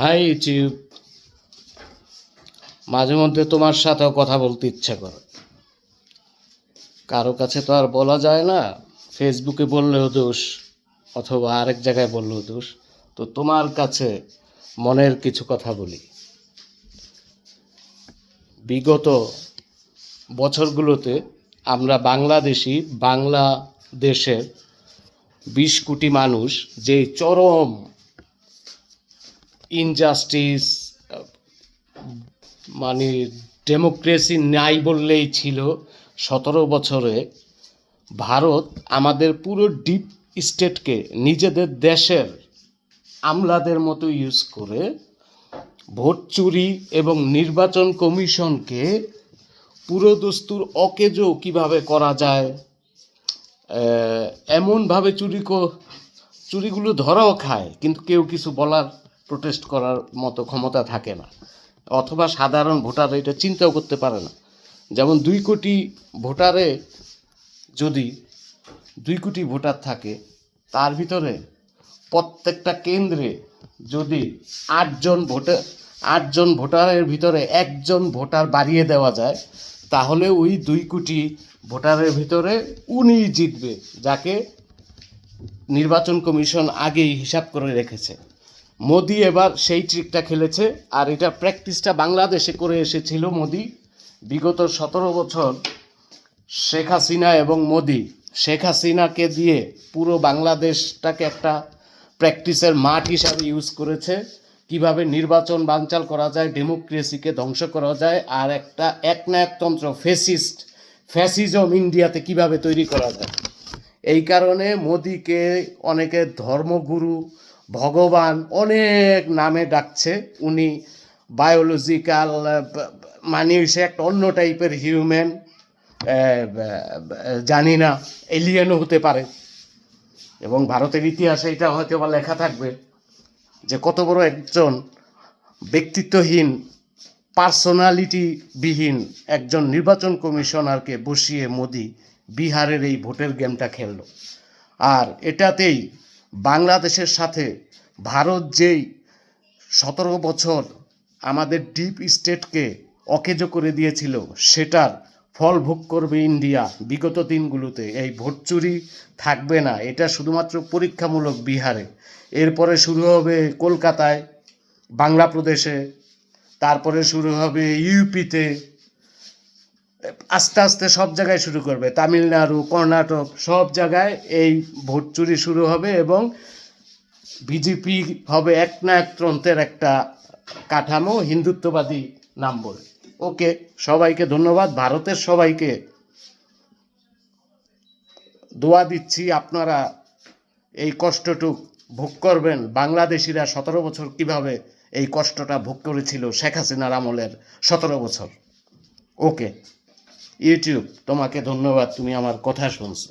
High YouTube. মাঝে মধ্যে তোমার সাথেও কথা বলতে ইচ্ছা করে। কারও কাছে তো আর বলা যায় না ফেসবুকে বললেও দোষ, অথবা আরেক জায়গায় বললেও দোষ। তো তোমার কাছে মনের কিছু কথা বলি। বিগত বছরগুলোতে আমরা বাংলাদেশি, বাংলাদেশের বিশ কোটি মানুষ যে চরম ইনজাস্টিস মানে ডেমোক্রেসি নাই বললেই ছিল, সতেরো বছরে ভারত আমাদের পুরো ডিপ স্টেটকে নিজেদের দেশের আমলাদের মতো ইউজ করে ভোট চুরি এবং নির্বাচন কমিশনকে পুরো দস্তুর অকেজো কীভাবে করা যায় এমনভাবে চুরি চুরিগুলো ধরাও খায়, কিন্তু কেউ কিছু বলার প্রোটেস্ট করার মতো ক্ষমতা থাকে না। অথবা সাধারণ ভোটার এটা চিন্তাও করতে পারে না। যেমন দুই কোটি ভোটারে যদি দুই কোটি ভোটার থাকে, তার ভিতরে প্রত্যেকটা কেন্দ্রে যদি আটজন ভোটার আটজন ভোটারের ভিতরে একজন ভোটার বাড়িয়ে দেওয়া যায়, তাহলে ওই দুই কোটি ভোটারের ভিতরে উনি জিতবে, যাকে নির্বাচন কমিশন আগেই হিসাব করে রেখেছে। মোদি এবার সেই ট্রিকটা খেলেছে, আর এটা প্র্যাকটিসটা বাংলাদেশে করে এসেছিল মোদি। বিগত সতেরো বছর শেখ হাসিনা এবং মোদি, শেখ হাসিনাকে দিয়ে পুরো বাংলাদেশটাকে একটা প্র্যাকটিসের মাঠ হিসাবে ইউজ করেছে। কীভাবে নির্বাচন বানচাল করা যায় ডেমোক্রেসিকে ধ্বংস করা যায়, আর একটা একনায়কতন্ত্র ফেসিস্ট ফ্যাসিজম ইন্ডিয়াতে কীভাবে তৈরি করা যায়। এই কারণে মোদিকে অনেকে ধর্মগুরু ভগবান অনেক নামে ডাকছে। উনি বায়োলজিক্যাল মানে সে একটা অন্য টাইপের হিউম্যান জানি না এলিয়েনও হতে পারে। এবং ভারতের ইতিহাসে এটা হয়তো বা লেখা থাকবে যে কত বড় একজন ব্যক্তিত্বহীন পার্সোনালিটি বিহীন একজন নির্বাচন কমিশনারকে বসিয়ে মোদি বিহারের এই ভোটের গেমটা খেললো। আর এটাতেই বাংলাদেশের সাথে ভারত যেই সতেরো বছর আমাদের ডিপ স্টেটকে অকেজো করে দিয়েছিল, সেটার ফল ভোগ করবে ইন্ডিয়া বিগত দিনগুলোতে। এই ভোট চুরি থাকবে না, এটা শুধুমাত্র পরীক্ষামূলক বিহারে। এরপরে শুরু হবে কলকাতায় বাংলা প্রদেশে, তারপরে শুরু হবে ইউপিতে, আস্তে আস্তে সব জায়গায় শুরু করবে। তামিলনাড়ু, কর্ণাটক, সব জায়গায় এই ভোট চুরি শুরু হবে এবং বিজেপি হবে একনায়কতন্ত্রের একটা কাঠামো, হিন্দুত্ববাদী নাম বলে। ওকে, সবাইকে ধন্যবাদ। ভারতের সবাইকে দোয়া দিচ্ছি। আপনারা এই কষ্টটুক ভোগ করবেন। বাংলাদেশিরা সতেরো বছর কীভাবে এই কষ্টটা ভোগ করেছিল শেখ হাসিনার আমলের সতেরো বছর? ওকে, ইউটিউব, তোমাকে ধন্যবাদ। তুমি আমার কথা শুনছো।